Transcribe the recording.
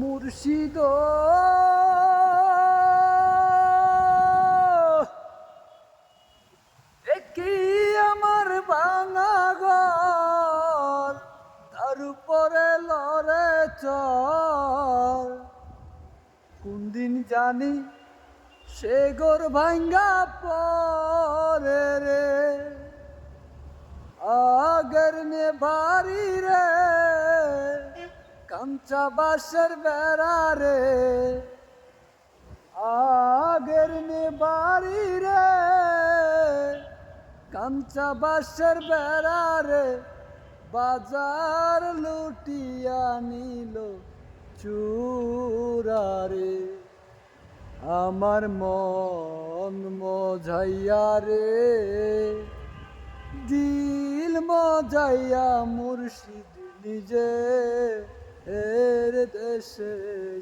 মুর্শিদ। কি আমার ভাঙা ঘর, তার উপরে লড়ে চর। কোন দিন জানি সে গোর ভাঙ্গা পরে রে। আগর নে ভারি রে। বাসের বেড়া রে। আগের বাড়ি রে। কাঞ্চা বেড়া রে। বাজার লুটিয়া নিল চুরারে আমার মন মজাইয়া রে। দিল মজাইয়া মুর্শিদ নিজে। Xây